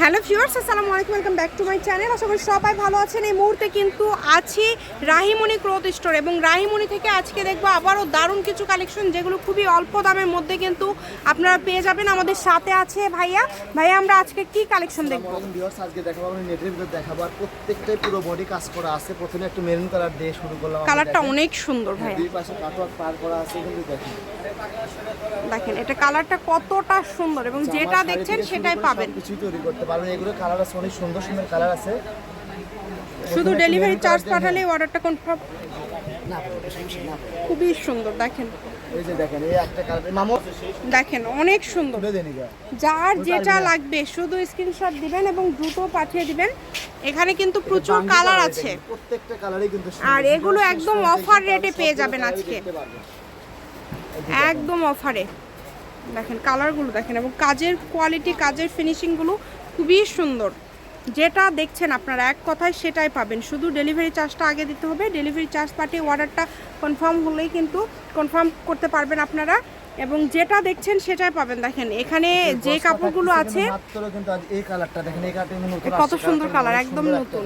Hello viewers আসসালামু আলাইকুম welcome back to my channel. আশা করি সবাই ভালো আছেন। এই মুহূর্তে কিন্তু আছি রাহিমণি ক্লথ স্টোর এবং রাহিমণি থেকে আজকে দেখব আবারও দারুণ কিছু কালেকশন যেগুলো খুবই অল্প দামের মধ্যে কিন্তু আপনারা পেয়ে যাবেন আমাদের সাথে আছে ভাইয়া। ভাইয়া আমরা আজকে কি কালেকশন দেখব? ভিউয়ার্স আজকে দেখাবো আমি নেটের ভিতর দেখাবো আর প্রত্যেকটাই পুরো বডি কাজ করা আছে। প্রথমে একটু মেরুন কালার দিয়ে শুরু করলাম কালারটা অনেক সুন্দর ভাইয়া। দুই পাশে কাটওয়ার্ক পার করা আছে কিন্তু দেখেন। দেখেন এটা কালারটা কতটা সুন্দর এবং যেটা দেখছেন সেটাই পাবেন। সবকিছুই তৈরি করতে পারবেন। এগুলো কালার আছে অনেক সুন্দর সুন্দর কালার আছে। শুধু ডেলিভারি চার্জ পাঠালে অর্ডারটা কনফার্ম না খুবই সুন্দর দেখেন। এই যে দেখেন এই একটা কালার মামু দেখেন অনেক সুন্দর। যার যেটা লাগবে শুধু স্ক্রিনশট দিবেন এবং দ্রুত পাঠিয়ে দিবেন। এখানে কিন্তু প্রচুর কালার আছে। প্রত্যেকটা কালারই কিন্তু আর এগুলো একদম অফার পাবেন, পেয়ে যাবেন আজকে। একদম অফারে দেখেন কালারগুলো দেখেন এবং কাজের কোয়ালিটি কাজের ফিনিশিংগুলো খুবই সুন্দর। যেটা দেখছেন আপনারা এক কথায় সেটাই পাবেন। শুধু ডেলিভারি চার্জটা আগে দিতে হবে। ডেলিভারি চার্জ পাঠিয়ে অর্ডারটা কনফার্ম হলেই কিন্তু কনফার্ম করতে পারবেন আপনারা। এবং যেটা দেখছেন সেটাই পাবেন। দেখেন এখানে যে কাপড়গুলো আছে কিন্তু মাত্র কিন্তু আজ এই কালারটা দেখেন এই কালারটা কত সুন্দর কালার একদম নতুন।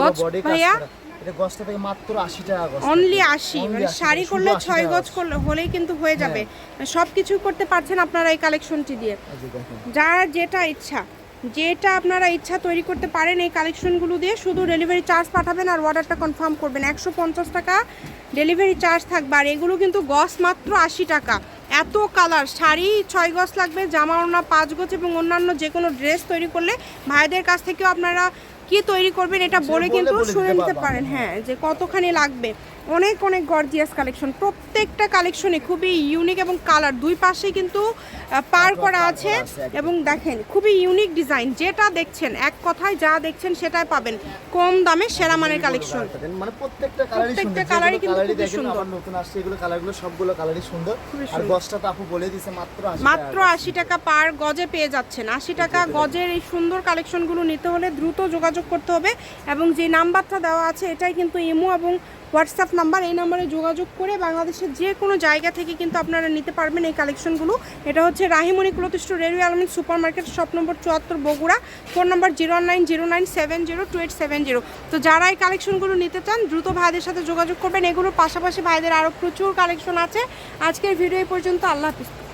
গজ ভাইয়া? করা। থেকে মাত্র 80 টাকা গছ অনলি আশি Only মানে শাড়ি করলে 80 ছয় গজ। করলে হলেই কিন্তু হয়ে যাবে। সব কিছু করতে পারছেন আপনারা এই কালেকশনটি দিয়ে। যার যেটা ইচ্ছা। যেটা আপনারা ইচ্ছা তৈরি করতে পারেন এই কালেকশনগুলো দিয়ে শুধু ডেলিভারি চার্জ পাঠাবেন আর অর্ডারটা কনফার্ম করবেন। একশো পঞ্চাশ টাকা ডেলিভারি চার্জ থাকবে। আর এগুলো কিন্তু গস মাত্র আশি টাকা। এত কালার শাড়ি ছয় গজ লাগবে জামা ওড়না পাঁচ গজ এবং অন্যান্য যে কোনো ড্রেস তৈরি করলে ভাইদের কাছ থেকেও আপনারা কি তৈরি করবেন এটা বলে কিন্তু শুনে নিতে পারেন হ্যাঁ যে কতখানি লাগবে। অনেক অনেক গর্জিয়াস কালেকশন প্রত্যেকটা কালেকশনে খুবই ইউনিক এবং কালার দুই পাশে কিন্তু পার করা আছে এবং দেখেন খুবই ইউনিক ডিজাইন যেটা দেখছেন এক কথায় যা দেখছেন সেটাই পাবেন। কম দামে সেরা মানের কালেকশন মানে প্রত্যেকটা কালারই প্রত্যেকটা কালারই কিন্তু খুবই সুন্দর। নতুন আসছে এগুলো কালারগুলো সবগুলো কালারই সুন্দর। আর। গছটা তো আপু বলে দিয়েছে মাত্র 80 মাত্র আশি টাকা পার গজে পেয়ে যাচ্ছেন। আশি টাকা গজের এই সুন্দর কালেকশনগুলো নিতে হলে দ্রুত যোগাযোগ করতে হবে এবং যে নাম্বারটা দেওয়া আছে এটাই কিন্তু ইমো এবং হোয়াটসঅ্যাপ নাম্বার, এই নাম্বারে যোগাযোগ করে বাংলাদেশের যে কোনো জায়গা থেকে কিন্তু আপনারা নিতে পারবেন এই কালেকশনগুলো। এটা হচ্ছে Rahimoni cloth railway Almin super market shop number চুয়াত্তর, Bogura. Phone number zero nine zero nine seven zero two eight seven zero. তো যারা এই কালেকশনগুলো নিতে চান, দ্রুত ভাইদের সাথে যোগাযোগ করবেন। এগুলোর পাশাপাশি ভাইদের আরও প্রচুর কালেকশন আছে। আজকের ভিডিও এই পর্যন্ত। আল্লাহ হাফিজ।